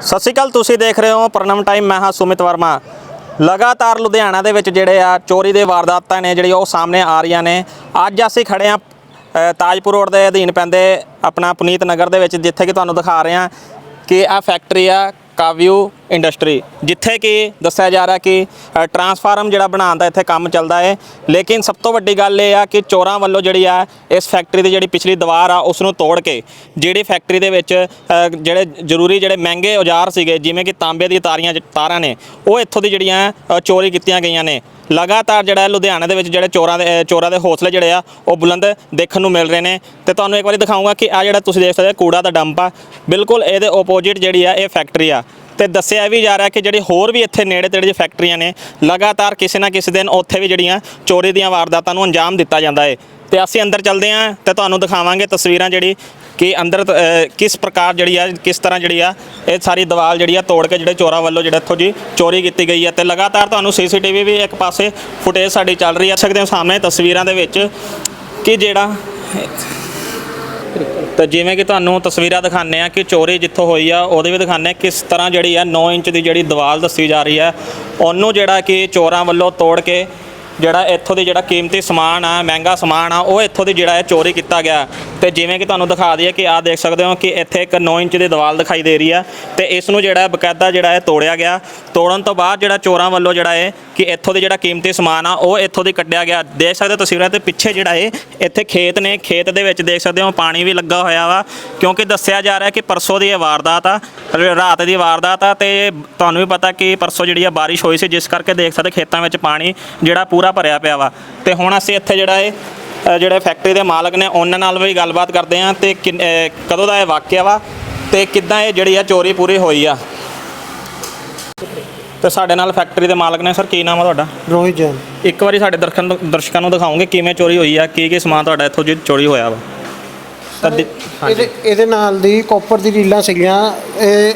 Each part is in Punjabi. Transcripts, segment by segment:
ਸਤਿ ਸ਼੍ਰੀ ਅਕਾਲ, ਤੁਸੀਂ ਦੇਖ ਰਹੇ ਹੋ ਪ੍ਰਣਮ ਟਾਈਮ, ਮੈਂ ਹਾਂ ਸੁਮਿਤ ਵਰਮਾ। ਲਗਾਤਾਰ ਲੁਧਿਆਣਾ ਦੇ ਵਿੱਚ ਜਿਹੜੇ ਆ ਚੋਰੀ ਦੇ ਵਾਰਦਾਤਾਂ ਨੇ, ਜਿਹੜੀ ਉਹ ਸਾਹਮਣੇ ਆ ਰਹੀਆਂ ਨੇ। ਅੱਜ ਅਸੀਂ ਖੜੇ ਆ ਤਾਜਪੁਰ ਰੋਡ ਦੇ ਅਧੀਨ ਪੈਂਦੇ ਆਪਣਾ ਪੁਨੀਤ ਨਗਰ ਦੇ ਵਿੱਚ, ਜਿੱਥੇ ਕਿ ਤੁਹਾਨੂੰ ਦਿਖਾ ਰਹੇ ਆ ਕਿ ਆ ਫੈਕਟਰੀ ਆ ਕਾਵਿਊ ਇੰਡਸਟਰੀ ਜਿੱਥੇ ਕਿ ਦੱਸਿਆ ਜਾ ਰਿਹਾ ਕਿ ਟਰਾਂਸਫਾਰਮ ਜਿਹੜਾ ਬਣਾਉਣ ਦਾ ਇੱਥੇ ਕੰਮ ਚੱਲਦਾ ਹੈ ਲੇਕਿਨ ਸਭ ਤੋਂ ਵੱਡੀ ਗੱਲ ਇਹ ਆ ਕਿ ਚੋਰਾਂ ਵੱਲੋਂ ਜਿਹੜੀ ਆ, ਇਸ ਫੈਕਟਰੀ ਦੀ ਜਿਹੜੀ ਪਿਛਲੀ ਦੀਵਾਰ ਆ ਉਸ ਨੂੰ ਤੋੜ ਕੇ, ਜਿਹੜੀ ਫੈਕਟਰੀ ਦੇ ਵਿੱਚ ਜਿਹੜੇ ਜ਼ਰੂਰੀ ਜਿਹੜੇ ਮਹਿੰਗੇ ਔਜ਼ਾਰ ਸੀਗੇ, ਜਿਵੇਂ ਕਿ ਤਾਂਬੇ ਦੀ ਤਾਰੀਆਂ, ਤਾਰਾਂ ਨੇ, ਉਹ ਇੱਥੋਂ ਦੀ ਜਿਹੜੀਆਂ ਚੋਰੀ ਕੀਤੀਆਂ ਗਈਆਂ ਨੇ। ਲਗਾਤਾਰ ਜਿਹੜਾ ਲੁਧਿਆਣੇ ਦੇ ਵਿੱਚ ਜਿਹੜੇ ਚੋਰਾਂ ਦੇ ਚੋਰਾਂ ਦੇ ਹੌਸਲੇ ਜਿਹੜੇ ਆ, ਉਹ ਬੁਲੰਦ ਦੇਖਣ ਨੂੰ ਮਿਲ ਰਹੇ ਨੇ। ਤੇ ਤੁਹਾਨੂੰ ਇੱਕ ਵਾਰੀ ਦਿਖਾਊਂਗਾ ਕਿ ਆ ਜਿਹੜਾ ਤੁਸੀਂ ਦੇਖ ਸਕਦੇ ਹੋ, ਕੂੜਾ ਦਾ ਡੰਪ ਆ। ਬਿਲਕੁਲ ਇਹਦੇ ਆਪੋਜ਼ਿਟ ਜਿਹੜੀ ਆ, ਇਹ ਫੈਕਟਰੀ ਆ। ਤੇ ਦੱਸਿਆ ਵੀ ਜਾ ਰਿਹਾ ਕਿ ਜਿਹੜੇ ਹੋਰ ਵੀ ਇੱਥੇ ਨੇੜੇ ਤੇੜੇ ਜਿਹੀ ਫੈਕਟਰੀਆਂ ਨੇ, ਲਗਾਤਾਰ ਕਿਸੇ ਨਾ ਕਿਸੇ ਦਿਨ ਉੱਥੇ ਵੀ ਜਿਹੜੀਆਂ ਚੋਰੀ ਦੀਆਂ ਵਾਰਦਾਤਾਂ ਨੂੰ ਅੰਜਾਮ ਦਿੱਤਾ ਜਾਂਦਾ ਹੈ। ਤੇ ਅਸੀਂ ਅੰਦਰ ਚੱਲਦੇ ਹਾਂ ਤੇ ਤੁਹਾਨੂੰ ਦਿਖਾਵਾਂਗੇ ਤਸਵੀਰਾਂ ਜਿਹੜੀ ਕਿ ਅੰਦਰ ਕਿਸ ਪ੍ਰਕਾਰ ਜਿਹੜੀ ਆ, ਕਿਸ ਤਰ੍ਹਾਂ ਜਿਹੜੀ ਆ, ਇਹ ਸਾਰੀ ਦੀਵਾਲ ਜਿਹੜੀ ਆ ਤੋੜ ਕੇ ਜਿਹੜੇ ਚੋਰਾਂ ਵੱਲੋਂ ਜਿਹੜਾ ਇੱਥੋਂ ਜੀ ਚੋਰੀ ਕੀਤੀ ਗਈ ਹੈ। ਤੇ ਲਗਾਤਾਰ ਤੁਹਾਨੂੰ ਸੀਸੀਟੀਵੀ ਵੀ ਇੱਕ ਪਾਸੇ ਫੁਟੇਜ ਸਾਡੀ ਚੱਲ ਰਹੀ ਆ ਸਕਦੇ ਹੋ ਸਾਹਮਣੇ ਤਸਵੀਰਾਂ ਦੇ ਵਿੱਚ ਕਿ ਜਿਹੜਾ ਤਾਂ ਜਿਵੇਂ ਕਿ ਤੁਹਾਨੂੰ ਤਸਵੀਰਾਂ ਦਿਖਾਉਂਦੇ ਆ ਕਿ ਚੋਰੀ ਜਿੱਥੋਂ ਹੋਈ ਆ, ਉਹਦੇ ਵੀ ਦਿਖਾਉਂਦੇ ਆ ਕਿਸ ਤਰ੍ਹਾਂ ਜਿਹੜੀ ਆ 9 ਇੰਚ ਦੀ ਜਿਹੜੀ ਦੀਵਾਲ ਦੱਸੀ ਜਾ ਰਹੀ ਆ। ਉਹਨੂੰ ਜਿਹੜਾ ਕਿ ਚੋਰਾਂ ਵੱਲੋਂ ਤੋੜ ਕੇ ਜਿਹੜਾ ਇੱਥੋਂ ਦੀ ਜਿਹੜਾ ਕੀਮਤੀ ਸਮਾਨ ਆ, ਮਹਿੰਗਾ ਸਮਾਨ ਆ, ਉਹ ਇੱਥੋਂ ਦੀ ਜਿਹੜਾ ਹੈ ਚੋਰੀ ਕੀਤਾ ਗਿਆ। ਤੇ ਜਿਵੇਂ ਕਿ ਤੁਹਾਨੂੰ ਦਿਖਾ ਦਈਏ ਕਿ ਆਹ ਦੇਖ ਸਕਦੇ ਹੋ ਕਿ ਇੱਥੇ ਇੱਕ 9 ਇੰਚ ਦੀ ਦੀਵਾਲ ਦਿਖਾਈ ਦੇ ਰਹੀ ਆ ਤੇ ਇਸ ਨੂੰ ਜਿਹੜਾ ਬਕਾਇਦਾ ਜਿਹੜਾ ਹੈ ਤੋੜਿਆ ਗਿਆ। ਤੋੜਨ ਤੋਂ ਬਾਅਦ ਜਿਹੜਾ ਚੋਰਾਂ ਵੱਲੋਂ ਜਿਹੜਾ ਹੈ ਕਿ ਇੱਥੋਂ ਦੀ ਜਿਹੜਾ ਕੀਮਤੀ ਸਮਾਨ ਆ, ਉਹ ਇੱਥੋਂ ਦੀ ਕੱਢਿਆ ਗਿਆ। ਦੇਖ ਸਕਦੇ ਹੋ ਤਸਵੀਰਾਂ ਤੇ ਪਿੱਛੇ ਜਿਹੜਾ ਹੈ ਇੱਥੇ ਖੇਤ ਨੇ, ਖੇਤ ਦੇ ਵਿੱਚ ਦੇਖ ਸਕਦੇ ਹੋ ਪਾਣੀ ਵੀ ਲੱਗਾ ਹੋਇਆ ਵਾ, ਕਿਉਂਕਿ ਦੱਸਿਆ ਜਾ ਰਿਹਾ ਕਿ ਪਰਸੋਂ ਦੀ ਇਹ ਵਾਰਦਾਤ ਆ, ਰ- ਰਾਤ ਦੀ ਵਾਰਦਾਤ ਆ ਤੇ ਤੁਹਾਨੂੰ ਵੀ ਪਤਾ ਕਿ ਪਰਸੋਂ ਜਿਹੜੀ ਆ ਬਾਰਿਸ਼ ਹੋਈ ਸੀ, ਜਿਸ ਕਰਕੇ ਦੇਖ ਸਕਦੇ ਖੇਤਾਂ ਵਿੱਚ ਪਾਣੀ ਜਿਹੜਾ ਪੂਰਾ ਭਰਿਆ ਪਿਆ ਵਾ। ਤੇ ਹੁਣ ਅਸੀਂ ਇੱਥੇ ਜਿਹੜਾ ਹੈ ਜਿਹੜੇ ਫੈਕਟਰੀ ਦੇ ਮਾਲਕ ਨੇ ਉਹਨਾਂ ਨਾਲ ਵੀ ਗੱਲਬਾਤ ਕਰਦੇ ਹਾਂ ਤੇ ਕਦੋਂ ਦਾ ਇਹ ਵਾਕਿਆ ਵਾ ਤੇ ਕਿੱਦਾਂ ਇਹ ਜਿਹੜੀ ਆ ਚੋਰੀ ਪੂਰੀ ਹੋਈ ਆ? ਤੇ ਸਾਡੇ ਨਾਲ ਫੈਕਟਰੀ ਦੇ ਮਾਲਕ ਨੇ ਸਰ ਕੀ ਨਾਮ ਆ ਤੁਹਾਡਾ? ਰੋਹਿਤ ਜੈਨ। ਇੱਕ ਵਾਰੀ ਸਾਡੇ ਦਰਸ਼ਕਾਂ ਨੂੰ ਦਰਸ਼ਕਾਂ ਨੂੰ ਦਿਖਾਓਗੇ ਕਿਵੇਂ ਚੋਰੀ ਹੋਈ ਆ ਕੀ ਕੀ ਸਮਾਨ ਤੁਹਾਡਾ ਇੱਥੋਂ ਜੀ ਚੋਰੀ ਹੋਇਆ ਵਾ? ਇਹਦੇ ਇਹਦੇ ਨਾਲ ਦੀ ਕਾਪਰ ਦੀ ਰੀਲਾਂ ਸੀਗੀਆਂ ਇਹ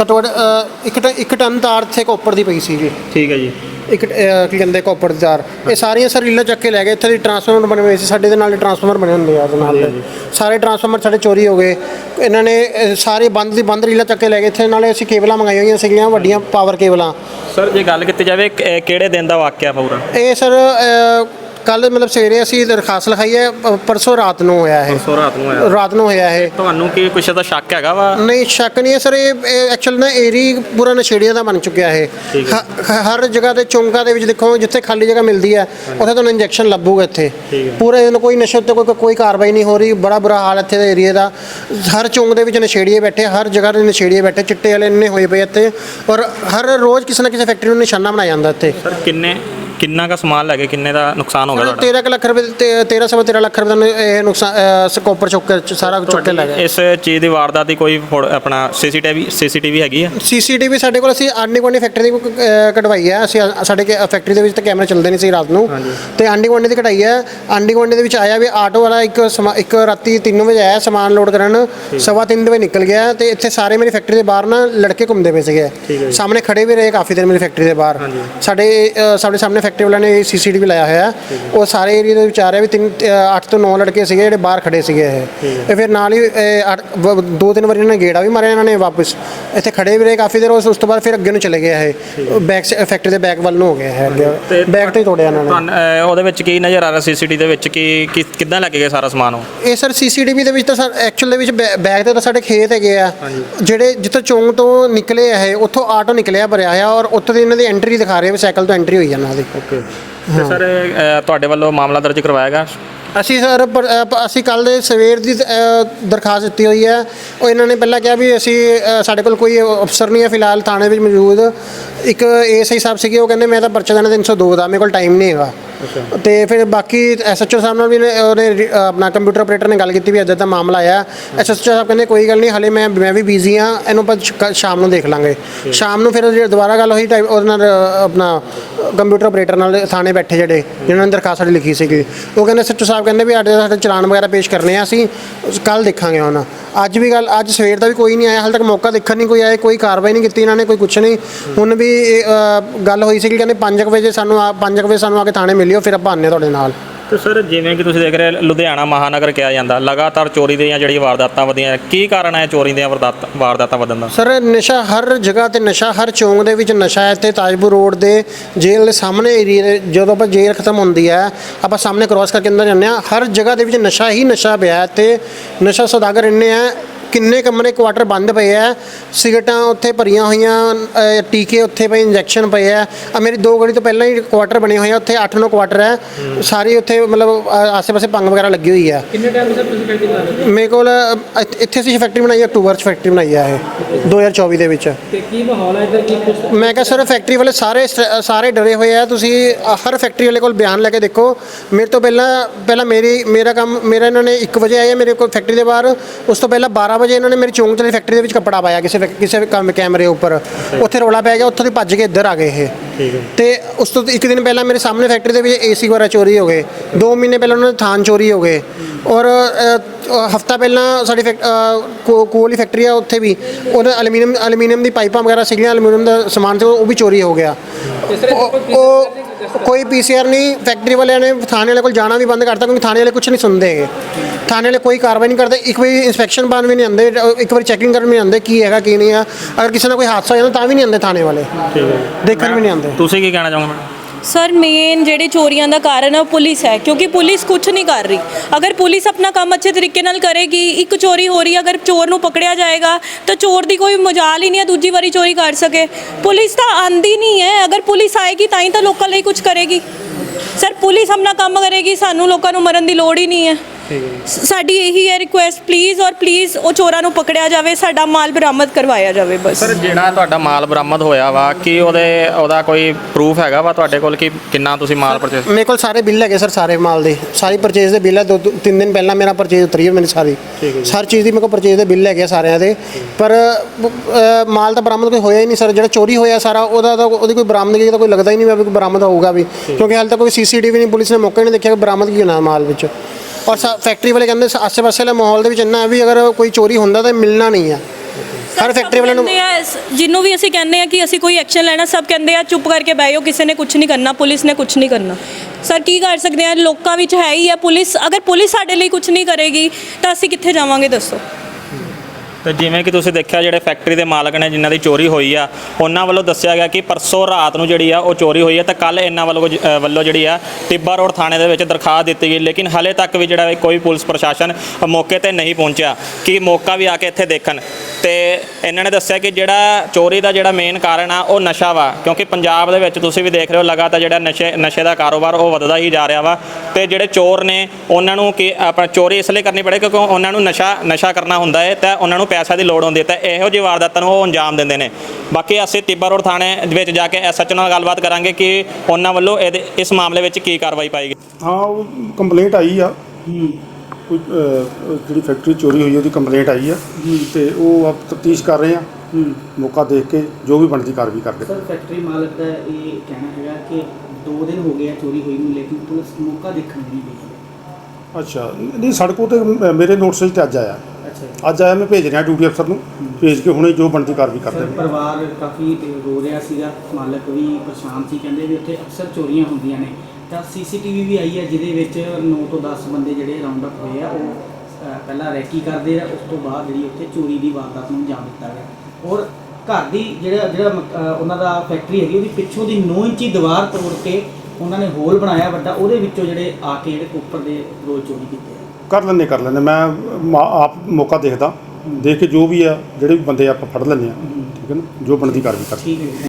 ਅ, ਇੱਕ ਟਨ ਇੱਕ ਟਨ ਤਾਰ ਇੱਥੇ ਕਾਪਰ ਦੀ ਪਈ ਸੀਗੀ ਠੀਕ ਹੈ ਜੀ। ਇੱਕ ਕੀ ਕਹਿੰਦੇ ਕਾਪਰ ਤਾਰ ਇਹ ਸਾਰੀਆਂ ਸਰ ਰੀਲਾਂ ਚੱਕ ਕੇ ਲੈ ਗਏ। ਇੱਥੇ ਦੀ ਟਰਾਂਸਫਾਰਮਰ ਬਣੇ ਹੋਏ ਸੀ। ਸਾਡੇ ਦੇ ਨਾਲ ਟਰਾਂਸਫਾਰਮਰ ਬਣੇ ਹੁੰਦੇ ਆ ਇਹਦੇ ਨਾਲ ਦੇ। ਸਾਰੇ ਟਰਾਂਸਫਾਰਮਰ ਸਾਡੇ ਚੋਰੀ ਹੋ ਗਏ। ਇਹਨਾਂ ਨੇ ਸਾਰੇ ਬੰਦ ਦੀ ਬੰਦ ਰੀਲਾਂ ਚੱਕ ਕੇ ਲੈ ਗਏ। ਇੱਥੇ ਨਾਲੇ ਅਸੀਂ ਕੇਬਲਾਂ ਮੰਗਾਈਆਂ ਹੋਈਆਂ ਸੀਗੀਆਂ ਵੱਡੀਆਂ ਪਾਵਰ ਕੇਬਲਾਂ। ਸਰ ਜੇ ਗੱਲ ਕੀਤੀ ਜਾਵੇ ਕਿ- ਕਿਹੜੇ ਦਿਨ ਦਾ ਵਾਕਿਆ ਪੂਰਾ? ਇਹ ਸਰ ਕੱਲ ਮਤਲਬ ਸਵੇਰੇ ਅਸੀਂ ਦਰਖਾਸਤ ਲਿਖਾਈ ਹੈ ਪਰਸੋਂ ਰਾਤ ਨੂੰ ਹੋਇਆ ਇਹ। ਪਰਸੋਂ ਰਾਤ ਨੂੰ ਹੋਇਆ। ਰਾਤ ਨੂੰ ਹੋਇਆ ਇਹ। ਤੁਹਾਨੂੰ ਕੀ ਕੁਛ ਦਾ ਸ਼ੱਕ ਹੈਗਾ ਵਾ? ਨਹੀਂ ਸ਼ੱਕ ਨਹੀਂ ਹੈ ਸਰ ਇਹ ਐਕਚੁਅਲ ਨਾ ਏਰੀ ਪੂਰਾ ਨਸ਼ੇੜੀਆਂ ਦਾ ਬਣ ਚੁੱਕਿਆ ਹੈ ਠੀਕ ਹੈ। ਹ- ਹ- ਹਰ ਜਗ੍ਹਾ ਤੇ ਚੌਂਕਾਂ ਦੇ ਵਿੱਚ ਦੇਖੋ ਜਿੱਥੇ ਖਾਲੀ ਜਗ੍ਹਾ ਮਿਲਦੀ ਹੈ ਉੱਥੇ ਤੁਹਾਨੂੰ ਇੰਜੈਕਸ਼ਨ ਲੱਭੂਗਾ ਇੱਥੇ। ਠੀਕ ਹੈ। ਪੂਰੇ ਦਿਨ ਕੋਈ ਨਸ਼ੇ ਉੱਤੇ ਕੋਈ ਕੋਈ ਕਾਰਵਾਈ ਨਹੀਂ ਹੋ ਰਹੀ ਬੜਾ ਬੁਰਾ ਹਾਲ ਇੱਥੇ ਦੇ ਏਰੀਏ ਦਾ। ਹਰ ਚੌਂਕ ਦੇ ਵਿੱਚ ਨਸ਼ੇੜੀਏ ਬੈਠੇ ਹਰ ਜਗ੍ਹਾ ਤੇ ਨਸ਼ੇੜੀਏ ਬੈਠੇ ਚਿੱਟੇ ਵਾਲੇ ਇੰਨੇ ਹੋਏ ਪਏ ਇੱਥੇ। ਔਰ ਹਰ ਰੋਜ਼ ਕਿਸੇ ਨਾ ਕਿਸੇ ਫੈਕਟਰੀ ਨੂੰ ਨਿਸ਼ਾਨਾ ਬਣਾਇਆ ਜਾਂਦਾ ਇੱਥੇ। ਸਰ ਕਿੰਨੇ ਕਿੰਨਾ ਦਾ ਸਮਾਨ ਲੱਗੇ ਕਿੰਨੇ ਦਾ ਨੁਕਸਾਨ ਹੋ ਗਿਆ ਤੁਹਾਡਾ? 13 ਕੁ ਲੱਖ ਰੁਪਏ ਤੇ 13 ਸਵਾ 13 ਲੱਖ ਰੁਪਏ ਦਾ ਇਹ ਨੁਕਸਾਨ ਸਕੋਪਰ ਚੁੱਕ ਕੇ ਸਾਰਾ ਚੁੱਕ ਕੇ ਲੈ ਗਏ। ਇਸ ਚੀਜ਼ ਦੀ ਵਾਰਦਾਤ ਦੀ ਕੋਈ ਆਪਣਾ ਸੀਸੀਟੀਵੀ ਸੀਸੀਟੀਵੀ ਹੈਗੀ ਆ? ਸੀਸੀਟੀਵੀ ਸਾਡੇ ਕੋਲ ਅਸੀਂ ਆਂਡੀ ਗੁਆਂਢੀ ਫੈਕਟਰੀ ਦੀ ਕਢਵਾਈ ਹੈ ਅਸੀਂ ਸਾਡੇ ਫੈਕਟਰੀ ਦੇ ਵਿੱਚ ਤਾਂ ਕੈਮਰੇ ਚੱਲਦੇ ਨਹੀਂ ਸੀ ਰਾਤ ਨੂੰ। ਤੇ ਆਂਡੀ ਗੁਆਂਢੀ ਦੀ ਕਢਾਈ ਹੈ ਆਂਡੀ ਗੁਆਂਢੀ ਦੇ ਵਿੱਚ ਆਇਆ ਵੀ ਆਟੋ ਵਾਲਾ ਇੱਕ ਇੱਕ ਰਾਤੀ 3 ਵਜੇ ਆਇਆ ਸਮਾਨ ਲੋਡ ਕਰਨ। ਸਵਾ ਤਿੰਨ ਵਜੇ ਨਿਕਲ ਗਿਆ। ਤੇ ਇੱਥੇ ਸਾਰੇ ਮੇਰੀ ਫੈਕਟਰੀ ਦੇ ਬਾਹਰ ਨਾ ਲੜਕੇ ਘੁੰਮਦੇ ਪਏ ਸੀਗੇ। ਸਾਹਮਣੇ ਖੜੇ ਵੀ ਰਹੇ ਕਾਫੀ ਦੇਰ ਮੇਰੀ ਫੈਕਟਰੀ ਦੇ ਬਾਹਰ। ਸਾਡੇ ਸਾਡੇ ਸਾਹਮਣੇ ਫੈਕਟਰੀ ਵਾਲਿਆਂ ਨੇ ਸੀਸੀਟੀਵੀ ਲਾਇਆ ਹੋਇਆ ਹੈ। ਉਹ ਸਾਰੇ ਏਰੀਆ ਦੇ ਵਿੱਚ ਆ ਰਿਹਾ ਵੀ ਤਿੰਨ 8 ਤੋਂ 9 ਲੜਕੇ ਸੀਗੇ ਜਿਹੜੇ ਬਾਹਰ ਖੜੇ ਸੀਗੇ ਇਹ। ਤੇ ਫਿਰ ਨਾਲ ਹੀ ਇਹ, ਅੱਠ- ਵ- ਦੋ ਤਿੰਨ ਵਾਰੀ ਇਹਨਾਂ ਨੇ ਗੇੜਾ ਵੀ ਮਾਰਿਆ ਇਹਨਾਂ ਨੇ ਵਾਪਸ। ਇੱਥੇ ਖੜੇ ਵੀ ਰਹੇ ਕਾਫੀ ਦੇਰ ਉਸ ਉਸ ਤੋਂ ਬਾਅਦ ਫਿਰ ਅੱਗੇ ਨੂੰ ਚਲੇ ਗਏ ਇਹ। ਬੈਕ ਫੈਕਟਰੀ ਦੇ ਬੈਕ ਵੱਲ ਨੂੰ ਹੋ ਗਏ ਹੈ ਅੱਗੇ। ਬੈਕ ਤੋਂ ਹੀ ਤੋੜਿਆ ਇਹਨਾਂ ਨੇ। ਤੁਹਾਨੂੰ ਅਹ, ਉਹਦੇ ਵਿੱਚ ਕੀ ਨਜ਼ਰ ਆ ਰਿਹਾ ਸੀਸੀਟੀ ਦੇ ਵਿੱਚ? ਕੀ ਕੀ- ਕਿੱਦਾਂ ਲੱਗ ਗਿਆ ਸਾਰਾ ਸਮਾਨ ਉਹ? ਇਹ ਸਰ ਸੀਸੀਟੀਵੀ ਦੇ ਵਿੱਚ ਤਾਂ ਸਰ ਐਕਚੁਅਲ ਦੇ ਵਿੱਚ ਬੈਕ ਤੇ ਤਾਂ ਸਾਡੇ ਖੇਤ ਹੈਗੇ ਆ। ਜਿਹੜੇ ਜਿੱਥੋਂ ਚੌਂਕ ਤੋਂ ਨਿਕਲੇ ਆ ਇਹ ਉੱਥੋਂ ਆਟੋ ਨਿਕਲਿਆ ਭਰਿਆ ਹੋਇਆ ਔਰ ਉੱਥੋਂ ਦੀ ਇਹਨਾਂ ਦੀ ਐਂਟਰੀ ਦਿਖਾ ਰਹੇ ਵੀ ਸਾਈਕਲ ਤੋਂ ਐਂਟਰੀ ਹੋਈ ਆ ਇਹਨਾਂ ਦੀ। ਓਕੇ। ਤੇ ਸਰ ਅਹ, ਤੁਹਾਡੇ ਵੱਲੋਂ ਮਾਮਲਾ ਦਰਜ ਕਰਵਾਇਆ ਗਿਆ? ਅਸੀਂ ਸਰ ਪਰ- ਅ, ਪ- ਅਸੀਂ ਕੱਲ ਦੇ ਸਵੇਰ ਦੀ ਅ, ਦਰਖਾਸਤ ਦਿੱਤੀ ਹੋਈ ਹੈ। ਉਹ ਇਹਨਾਂ ਨੇ ਪਹਿਲਾਂ ਕਿਹਾ ਵੀ ਅਸੀਂ ਅ, ਸਾਡੇ ਕੋਲ ਕੋਈ ਅਫਸਰ ਨਹੀਂ ਹੈ ਫਿਲਹਾਲ ਥਾਣੇ ਵਿੱਚ ਮੌਜੂਦ। ਇੱਕ ਏਐਸਆਈ ਸਾਹਿਬ ਸੀਗੇ ਉਹ ਕਹਿੰਦੇ ਮੈਂ ਤਾਂ ਪਰਚਾ ਦੇਣਾ 302 ਦਾ ਮੇਰੇ ਕੋਲ ਟਾਈਮ ਨਹੀਂ ਹੈਗਾ। ਤੇ ਫਿਰ ਬਾਕੀ ਐਸਐਚਓ ਸਾਹਿਬ ਨਾਲ ਵੀ ਨੇ- ਉਹਨੇ ਰੀ- ਆਪਣਾ ਕੰਪਿਊਟਰ ਆਪਰੇਟਰ ਨੇ ਗੱਲ ਕੀਤੀ ਵੀ ਇੱਦਾਂ ਦਾ ਮਾਮਲਾ ਆਇਆ। ਐਸਐਚਓ ਸਾਹਿਬ ਕਹਿੰਦੇ ਕੋਈ ਗੱਲ ਨਹੀਂ ਹਲੇ ਮੈਂ ਮੈਂ ਵੀ ਬਿਜ਼ੀ ਆ ਇਹਨੂੰ ਆਪਾਂ ਸ਼- ਕੱਲ੍ਹ ਸ਼ਾਮ ਨੂੰ ਦੇਖ ਲਾਂਗੇ। ਸ਼ਾਮ ਨੂੰ ਫਿਰ ਜੇ ਦੁਬਾਰਾ ਗੱਲ ਹੋਈ ਟਾਈਮ ਉਹਦੇ ਨਾਲ ਅ, ਆਪਣਾ ਕੰਪਿਊਟਰ ਆਪਰੇਟਰ ਨਾਲ ਥਾਣੇ ਬੈਠੇ ਜਿਹੜੇ ਜਿਨ੍ਹਾਂ ਨੇ ਦਰਖਾਸਤ ਸਾਡੀ ਲਿਖੀ ਸੀਗੀ। ਉਹ ਕਹਿੰਦੇ ਐਸਐਚਓ ਸਾਹਿਬ ਕਹਿੰਦੇ ਵੀ ਸਾਡੇ ਸਾਡੇ ਚਲਾਨ ਵਗੈਰਾ ਪੇਸ਼ ਕਰਨੇ ਆ ਅਸੀਂ ਕੱਲ ਦੇਖਾਂਗੇ ਹੁਣ। ਅੱਜ ਵੀ ਗੱਲ ਅੱਜ ਸਵੇਰ ਦਾ ਵੀ ਕੋਈ ਨਹੀਂ ਆਇਆ ਹਾਲੇ ਤੱਕ ਮੌਕਾ ਦੇਖਣ ਨਹੀਂ ਕੋਈ ਆਇਆ ਕੋਈ ਕਾਰਵਾਈ ਨਹੀਂ ਕੀਤੀ ਇਹਨਾਂ ਨੇ ਕੋਈ ਕੁਛ ਨਹੀਂ। ਹੁਣ ਵੀ ਇਹ, ਅ, ਗੱਲ ਹੋਈ ਸੀ ਕਿ ਕਹਿੰਦੇ 5 ਵਜੇ ਸਾਨੂੰ 5 ਵਜੇ ਸਾਨੂੰ ਆ ਕੇ ਥਾਣੇ ਮਿਲਿਓ ਫਿਰ ਆਪਾਂ ਹਾਂ ਤੁਹਾਡੇ ਨਾਲ। ਤੇ ਸਰ ਜਿਵੇਂ ਕਿ ਤੁਸੀਂ ਦੇਖ ਰਹੇ ਹੋ, ਲੁਧਿਆਣਾ ਮਹਾਨਗਰ ਕਿਹਾ ਜਾਂਦਾ। ਲਗਾਤਾਰ ਚੋਰੀ ਦੀਆਂ ਜਿਹੜੀਆਂ ਵਾਰਦਾਤਾਂ ਵਧੀਆਂ ਕੀ ਕਾਰਨ ਹੈ ਚੋਰੀ ਦੀਆਂ ਵਾਰਦਾਤਾਂ ਵਾਰਦਾਤਾਂ ਵਧਣ ਦਾ? ਸਰ ਨਸ਼ਾ ਹਰ ਜਗ੍ਹਾ ਤੇ ਨਸ਼ਾ ਹਰ ਚੌਂਕ ਦੇ ਵਿੱਚ ਨਸ਼ਾ ਹੈ ਤੇ ਤਾਜਪੁਰ ਰੋਡ ਦੇ ਜੇਲ੍ਹ ਦੇ ਸਾਹਮਣੇ ਏਰੀਆ ਦੇ ਜਦੋਂ ਆਪਾਂ ਜੇਲ੍ਹ ਖਤਮ ਹੁੰਦੀ ਹੈ ਆਪਾਂ ਸਾਹਮਣੇ ਕ੍ਰਾਸ ਕਰਕੇ ਅੰਦਰ ਜਾਂਦੇ ਹਾਂ ਹਰ ਜਗ੍ਹਾ ਦੇ ਵਿੱਚ ਨਸ਼ਾ ਹੀ ਨਸ਼ਾ ਪਿਆ ਹੈ ਤੇ ਨਸ਼ਾ ਸੌਦਾਗਰ ਇੰਨੇ ਆ ਕਿੰਨੇ ਕਮਰੇ ਕੁਆਟਰ ਬੰਦ ਪਏ ਆ? ਸਿਗਰਟਾਂ ਉੱਥੇ ਭਰੀਆਂ ਹੋਈਆਂ ਟੀਕੇ ਉੱਥੇ ਪਏ ਇੰਜੈਕਸ਼ਨ ਪਏ ਆ। ਆ ਮੇਰੀ ਦੋ ਗਲੀ ਤੋਂ ਪਹਿਲਾਂ ਹੀ ਕੁਆਟਰ ਬਣੇ ਹੋਏ ਆ ਉੱਥੇ 8-9 ਕੁਆਟਰ ਹੈ। ਸਾਰੀ ਉੱਥੇ ਮਤਲਬ ਆਸੇ-ਪਾਸੇ ਭੰਗ ਵਗੈਰਾ ਲੱਗੀ ਹੋਈ ਆ। ਕਿੰਨੇ ਟਾਈਮ ਸਰ ਤੁਸੀਂ ਫੈਕਟਰੀ ਲਾ ਰਹੇ ਮੇਰੇ ਕੋਲ ਇੱਥੇ- ਅਸੀਂ ਫੈਕਟਰੀ ਬਣਾਈ ਅਕਤੂਬਰ 'ਚ ਫੈਕਟਰੀ ਬਣਾਈ ਹੈ ਇਹ 2024 ਦੇ ਵਿੱਚ। ਤੇ ਕੀ ਮਾਹੌਲ ਹੈ ਇੱਧਰ ਕੀ ਕੁਝ ਮੈਂ ਕਿਹਾ ਸਰ ਫੈਕਟਰੀ ਵਾਲੇ ਸਾਰੇ ਸਾਰੇ ਡਰੇ ਹੋਏ ਆ ਤੁਸੀਂ ਹਰ ਫੈਕਟਰੀ ਵਾਲੇ ਕੋਲ ਬਿਆਨ ਲੈ ਕੇ ਦੇਖੋ। ਮੇਰੇ ਤੋਂ ਪਹਿਲਾਂ ਪਹਿਲਾਂ ਮੇਰੀ ਮੇਰਾ ਕੰਮ ਮੇਰਾ ਇਹਨਾਂ ਨੇ 1 ਵਜੇ ਆਏ ਆ ਮੇਰੇ ਕੋਲ ਫੈਕਟਰੀ ਦੇ ਬਾਹਰ। ਉਸ ਤੋਂ ਪਹਿਲਾਂ 12 ਵਜੇ ਇਹਨਾਂ ਨੇ ਮੇਰੀ ਚੌਂਕ ਚਲੀ ਫੈਕਟਰੀ ਦੇ ਵਿੱਚ ਕੱਪੜਾ ਪਾਇਆ ਕਿਸੇ ਕਿਸੇ ਕੰਮ ਕੈਮਰੇ ਉੱਪਰ। ਉੱਥੇ ਰੌਲਾ ਪੈ ਗਿਆ ਉੱਥੋਂ ਦੀ ਭੱਜ ਕੇ ਇੱਧਰ ਆ ਗਏ ਇਹ। ਠੀਕ ਹੈ। ਤੇ ਉਸ ਤੋਂ ਇੱਕ ਦਿਨ ਪਹਿਲਾਂ ਮੇਰੇ ਸਾਹਮਣੇ ਫੈਕਟਰੀ ਦੇ ਵਿੱਚ ਏਸੀ ਵਗੈਰਾ ਚੋਰੀ ਹੋ ਗਏ। 2 ਮਹੀਨੇ ਪਹਿਲਾਂ ਉਹਨਾਂ ਦੇ ਥਾਨ ਚੋਰੀ ਹੋ ਗਏ। ਔਰ ਹਫਤਾ ਪਹਿਲਾਂ ਸਾਡੀ ਕੋਲ ਹੀ ਫੈਕਟਰੀ ਆ ਉੱਥੇ ਵੀ। ਉਹਦੇ ਐਲੂਮੀਨੀਅਮ ਐਲੂਮੀਨੀਅਮ ਦੀ ਪਾਈਪਾਂ ਵਗੈਰਾ ਸੀਗੀਆਂ ਐਲੂਮੀਨੀਅਮ ਦਾ ਸਮਾਨ ਸੀ ਉਹ ਵੀ ਚੋਰੀ ਹੋ ਗਿਆ। ਉਹ ਕੋਈ ਪੀਸੀਆਰ ਨਹੀਂ ਫੈਕਟਰੀ ਵਾਲਿਆਂ ਨੇ ਥਾਣੇ ਵਾਲੇ ਕੋਲ ਜਾਣਾ ਵੀ ਬੰਦ ਕਰਤਾ ਕਿਉਂਕਿ ਥਾਣੇ ਵਾਲੇ ਕੁਝ ਨਹੀਂ ਸੁਣਦੇ ਹੈਗੇ। ਥਾਣੇ ਵਾਲੇ ਕੋਈ ਕਾਰਵਾਈ ਨਹੀਂ ਕਰਦੇ। ਇੱਕ ਵਾਰੀ ਇਨਸਪੈਕਸ਼ਨ ਬਾਨ ਵੀ ਨਹੀਂ ਆਉਂਦੇ ਇੱਕ ਵਾਰੀ ਚੈਕਿੰਗ ਕਰਨ ਵੀ ਨਹੀਂ ਆਉਂਦੇ ਕੀ ਹੈਗਾ ਕੀ ਨਹੀਂ ਆ। ਅਗਰ ਕਿਸੇ ਨਾਲ ਕੋਈ ਹਾਦਸਾ ਹੋ ਜਾਂਦਾ ਤਾਂ ਵੀ ਨਹੀਂ ਆਉਂਦੇ ਥਾਣੇ ਵਾਲੇ। ਦੇਖਣ ਵੀ ਨਹੀਂ ਆਉਂਦੇ। ਤੁਸੀਂ ਕੀ ਕਹਿਣਾ ਚਾਹੋਗੇ? ਮੈਡਮ ਸਰ ਮੇਨ ਜਿਹੜੇ ਚੋਰੀਆਂ ਦਾ ਕਾਰਨ ਹੈ ਉਹ ਪੁਲਿਸ ਹੈ, ਕਿਉਂਕਿ ਪੁਲਿਸ ਕੁਝ ਨਹੀਂ ਕਰ ਰਹੀ। ਅਗਰ ਪੁਲਿਸ ਆਪਣਾ ਕੰਮ ਅੱਛੇ ਤਰੀਕੇ ਨਾਲ ਕਰੇਗੀ, ਇੱਕ ਚੋਰੀ ਹੋ ਰਹੀ ਹੈ ਅਗਰ ਚੋਰ ਨੂੰ ਪਕੜਿਆ ਜਾਏਗਾ, ਤਾਂ ਚੋਰ ਦੀ ਕੋਈ ਮਜਾਲ ਹੀ ਨਹੀਂ ਹੈ ਦੂਜੀ ਵਾਰੀ ਚੋਰੀ ਕਰ ਸਕੇ। ਪੁਲਿਸ ਤਾਂ ਆਂਦੀ ਨਹੀਂ ਹੈ, ਅਗਰ ਪੁਲਿਸ ਆਏਗੀ ਤਾਂ ਹੀ ਤਾਂ ਲੋਕਾਂ ਲਈ ਕੁਝ ਕਰੇਗੀ। ਸਰ, ਪੁਲਿਸ ਆਪਣਾ ਕੰਮ ਕਰੇਗੀ, ਸਾਨੂੰ ਲੋਕਾਂ ਨੂੰ ਮਰਨ ਦੀ ਲੋੜ ਹੀ ਨਹੀਂ ਹੈ। ਸਾਡੀ ਇਹੀ ਹੈ ਰਿਕੁਐਸਟ ਪਲੀਜ਼ ਔਰ ਪਲੀਜ਼ ਉਹ ਚੋਰਾਂ ਨੂੰ ਪਕੜਿਆ ਜਾਵੇ ਸਾਡਾ ਮਾਲ ਬਰਾਮਦ ਕਰਵਾਇਆ ਜਾਵੇ ਬਸ। ਸਰ ਜਿਹੜਾ ਤੁਹਾਡਾ ਮਾਲ ਬਰਾਮਦ ਹੋਇਆ ਵਾ ਕੀ ਉਹਦੇ ਉਹਦਾ ਕੋਈ ਪ੍ਰੂਫ ਹੈਗਾ ਵਾ ਤੁਹਾਡੇ ਕੋਲ ਕਿ ਕਿੰਨਾ ਤੁਸੀਂ ਮਾਲ ਪਰਚੇਸ ਮੇਰੇ ਕੋਲ ਸਾਰੇ ਬਿੱਲ ਹੈਗੇ ਸਰ ਸਾਰੇ ਮਾਲ ਦੇ। ਸਾਰੀ ਪਰਚੇਜ਼ ਦੇ ਬਿੱਲ ਹੈ ਦੋ ਤਿੰਨ ਦਿਨ ਪਹਿਲਾਂ ਮੇਰਾ ਪਰਚੇਜ਼ ਉਤਰੀ ਹੈ ਮੇਰੀ ਸਾਰੀ। ਹਰ ਚੀਜ਼ ਦੀ ਮੇਰੇ ਕੋਲ ਪਰਚੇਜ਼ ਦੇ ਬਿੱਲ ਹੈਗੇ ਆ ਸਾਰਿਆਂ ਦੇ। ਪਰ ਮਾਲ ਤਾਂ ਬਰਾਮਦ ਕੋਈ ਹੋਇਆ ਹੀ ਨਹੀਂ ਸਰ। ਜਿਹੜਾ ਚੋਰੀ ਹੋਇਆ ਸਾਰਾ ਉਹਦਾ ਤਾਂ ਉਹਦੀ ਕੋਈ ਬਰਾਮਦਗੀ ਦਾ ਕੋਈ ਲੱਗਦਾ ਹੀ ਨਹੀਂ ਵੀ ਕੋਈ ਬਰਾਮਦ ਹੋਊਗਾ ਵੀ। ਕਿਉਂਕਿ ਹਾਲੇ ਤੱਕ ਕੋਈ ਸੀਸੀਟੀਵੀ ਨਹੀਂ ਪੁਲਿਸ ਨੇ ਮੌਕਾ ਨਹੀਂ ਦੇਖਿਆ ਕਿ ਬਰਾਮਦ ਕੀ ਹੋਣਾ ਮਾਲ ਵਿੱਚ। ਔਰ ਫੈਕਟਰੀ ਵਾਲੇ ਕਹਿੰਦੇ ਆਸੇ ਪਾਸੇ ਵਾਲੇ ਮਾਹੌਲ ਦੇ ਵਿੱਚ ਇੰਨਾ ਹੈ ਵੀ ਅਗਰ ਕੋਈ ਚੋਰੀ ਹੁੰਦਾ ਤਾਂ ਮਿਲਣਾ ਨਹੀਂ ਹੈ। ਹਰ ਫੈਕਟਰੀ ਵਾਲਿਆਂ ਨੂੰ ਕਹਿੰਦੇ ਆ, ਸ- ਜਿਹਨੂੰ ਵੀ ਅਸੀਂ ਕਹਿੰਦੇ ਆ ਕਿ ਅਸੀਂ ਕੋਈ ਐਕਸ਼ਨ ਲੈਣਾ ਸਭ ਕਹਿੰਦੇ ਆ ਚੁੱਪ ਕਰਕੇ ਬਹਿ ਜਾਓ ਕਿਸੇ ਨੇ ਕੁਝ ਨਹੀਂ ਕਰਨਾ ਪੁਲਿਸ ਨੇ ਕੁਝ ਨਹੀਂ ਕਰਨਾ। ਸਰ ਕੀ ਕਰ ਸਕਦੇ ਆ? ਲੋਕਾਂ ਵਿੱਚ ਹੈ ਹੀ ਆ ਪੁਲਿਸ। ਅਗਰ ਪੁਲਿਸ ਸਾਡੇ ਲਈ ਕੁਝ ਨਹੀਂ ਕਰੇਗੀ ਤਾਂ ਅਸੀਂ ਕਿੱਥੇ ਜਾਵਾਂਗੇ ਦੱਸੋ? ਤੇ ਜਿਵੇਂ ਕਿ ਤੁਸੀਂ ਦੇਖਿਆ ਜਿਹੜੇ ਫੈਕਟਰੀ ਦੇ ਮਾਲਕ ਨੇ ਜਿਨ੍ਹਾਂ ਦੀ ਚੋਰੀ ਹੋਈ ਆ, ਉਹਨਾਂ ਵੱਲੋਂ ਦੱਸਿਆ ਗਿਆ ਕਿ ਪਰਸੋਂ ਰਾਤ ਨੂੰ ਜਿਹੜੀ ਆ ਉਹ ਚੋਰੀ ਹੋਈ ਆ, ਤੇ ਕੱਲ ਇਹਨਾਂ ਵੱਲੋਂ ਜ- ਵੱਲੋਂ ਜਿਹੜੀ ਆ ਟਿੱਬਾ ਰੋਡ ਥਾਣੇ ਦੇ ਵਿੱਚ ਦਰਖਾਸਤ ਦਿੱਤੀ ਗਈ, ਲੇਕਿਨ ਹਲੇ ਤੱਕ ਵੀ ਜਿਹੜਾ ਕੋਈ ਪੁਲਿਸ ਪ੍ਰਸ਼ਾਸਨ ਮੌਕੇ ਤੇ ਨਹੀਂ ਪਹੁੰਚਿਆ। ਕਿ ਮੌਕਾ ਵੀ ਆ ਕੇ ਇੱਥੇ ਦੇਖਣ? ਤੇ ਇਹਨਾਂ ਨੇ ਦੱਸਿਆ ਕਿ ਜਿਹੜਾ ਚੋਰੀ ਦਾ ਜਿਹੜਾ ਮੇਨ ਕਾਰਨ ਆ, ਉਹ ਨਸ਼ਾ ਵਾ, ਕਿਉਂਕਿ ਪੰਜਾਬ ਦੇ ਵਿੱਚ ਤੁਸੀਂ ਵੀ ਦੇਖ ਰਹੇ ਹੋ ਲਗਾਤਾਰ ਜਿਹੜਾ ਨਸ਼ੇ ਨਸ਼ੇ ਦਾ ਕਾਰੋਬਾਰ ਉਹ ਵੱਧਦਾ ਹੀ ਜਾ ਰਿਹਾ ਵਾ। ਤੇ ਜਿਹੜੇ ਚੋਰ ਨੇ, ਉਹਨਾਂ ਨੂੰ ਕਿ ਆਪਣਾ ਚੋਰੀ ਇਸ ਲਈ ਕਰਨੀ ਪੜੇ ਕਿਉਂਕਿ ਉਹਨਾਂ ਨੂੰ ਨਸ਼ਾ ਨਸ਼ਾ ਕਰਨਾ ਹੁੰਦਾ ਹੈ ਤਾਂ ਉਹਨਾਂ ਨੂੰ ਪੈਸਾ ਦੀ ਲੋੜ ਹੁੰਦੀ ਹੈ ਤਾਂ ਇਹੋ ਜਿਹੀ ਵਾਰਦਾਤਾਂ ਨੂੰ ਉਹ ਅੰਜਾਮ ਦਿੰਦੇ ਨੇ। ਬਾਕੀ ਅਸੀਂ ਟਿੱਬਾ ਰੋਡ ਥਾਣੇ ਦੇ ਵਿੱਚ ਜਾ ਕੇ ਐਸਐਚ ਨਾਲ ਗੱਲਬਾਤ ਕਰਾਂਗੇ ਕਿ ਉਹਨਾਂ ਵੱਲੋਂ ਇਹਦੇ ਇਸ ਮਾਮਲੇ ਵਿੱਚ ਕੀ ਕਾਰਵਾਈ ਪਾਈ ਗਈ। ਹਾਂ ਉਹ ਕੰਪਲੇਂਟ ਆਈ ਆ। ਕੋਈ ਅਹ, ਜਿਹੜੀ ਫੈਕਟਰੀ ਚੋਰੀ ਹੋਈ ਉਹਦੀ ਕੰਪਲੇਂਟ ਆਈ ਆ। ਤੇ ਉਹ ਆਪ ਤਫਤੀਸ਼ ਕਰ ਰਹੇ ਆ। ਮੌਕਾ ਦੇਖ ਕੇ ਜੋ ਵੀ ਬਣਦੀ ਕਾਰਵਾਈ ਕਰਦੇ। ਸਰ ਫੈਕਟਰੀ ਮਾਲਕ ਦਾ ਇਹ ਕਹਿਣਾ ਹੈਗਾ ਕਿ 2 ਦਿਨ ਹੋ ਗਏ ਆ ਚੋਰੀ ਹੋਈ ਨੂੰ ਲੇਕਿਨ ਪੁਲਿਸ ਮੌਕਾ ਦੇਖਣ ਨਹੀਂ ਗਈ। ਅੱਛਾ ਨਹੀਂ ਸੜਕੋਂ ਤੇ ਮ- ਮੇਰੇ ਨੋਟਿਸ 'ਚ ਤੇ ਅੱਜ ਆਇਆ। ਅੱਜ ਆਇਆ ਮੈਂ ਭੇਜ ਰਿਹਾ ਡਿਊਟੀ ਅਫਸਰ ਨੂੰ ਭੇਜ ਕੇ ਹੁਣੇ ਜੋ ਬਣਦੀ ਕਾਰਵਾਈ ਕਰਦੇ ਸਰ ਪਰਿਵਾਰ ਕਾਫੀ ਰੋ ਰਿਹਾ ਸੀਗਾ ਮਾਲਕ ਵੀ ਪਰੇਸ਼ਾਨ ਸੀ ਕਹਿੰਦੇ ਵੀ ਉੱਥੇ ਅਕਸਰ ਚੋਰੀਆਂ ਹੁੰਦੀਆਂ ਨੇ। ਤਾਂ ਸੀਸੀਟੀਵੀ ਵੀ ਆਈ ਹੈ ਜਿਹਦੇ ਵਿੱਚ 9 ਤੋਂ 10 ਬੰਦੇ ਜਿਹੜੇ ਰਾਉਂਡ ਅਪ ਹੋਏ ਆ ਉਹ ਪਹਿਲਾਂ ਰੈਕੀ ਕਰਦੇ ਆ ਉਸ ਤੋਂ ਬਾਅਦ ਜਿਹੜੀ ਉੱਥੇ ਚੋਰੀ ਦੀ ਵਾਰਦਾਤ ਨੂੰ ਅੰਜਾਮ ਦਿੱਤਾ ਗਿਆ। ਔਰ ਘਰ ਦੀ ਜਿਹੜਾ ਜਿਹੜਾ ਉਹਨਾਂ ਦਾ ਫੈਕਟਰੀ ਹੈਗੀ ਉਹਦੀ ਪਿੱਛੋਂ ਦੀ 9 ਇੰਚੀ ਦੀਵਾਰ ਤੋੜ ਕੇ ਉਹਨਾਂ ਨੇ ਹੋਲ ਬਣਾਇਆ ਵੱਡਾ ਉਹਦੇ ਵਿੱਚੋਂ ਜਿਹੜੇ ਆ ਕੇ ਜਿਹੜੇ ਉੱਪਰ ਦੇ ਰੋਜ਼ ਚੋਰੀ ਕੀਤੇ ਕਰ ਲੈਂਦੇ ਕਰ ਲੈਂਦੇ। ਮੈਂ, ਮਾ- ਆਪ ਮੌਕਾ ਦੇਖਦਾ, ਦੇਖ ਕੇ ਜੋ ਵੀ ਆ, ਜਿਹੜੇ ਵੀ ਬੰਦੇ ਆਪਾਂ ਫੜ ਲੈਂਦੇ ਆ, ਠੀਕ ਹੈ ਨਾ? ਜੋ ਬਣਦੀ ਕਾਰਵਾਈ ਕਰਦੇ ਠੀਕ ਹੈ।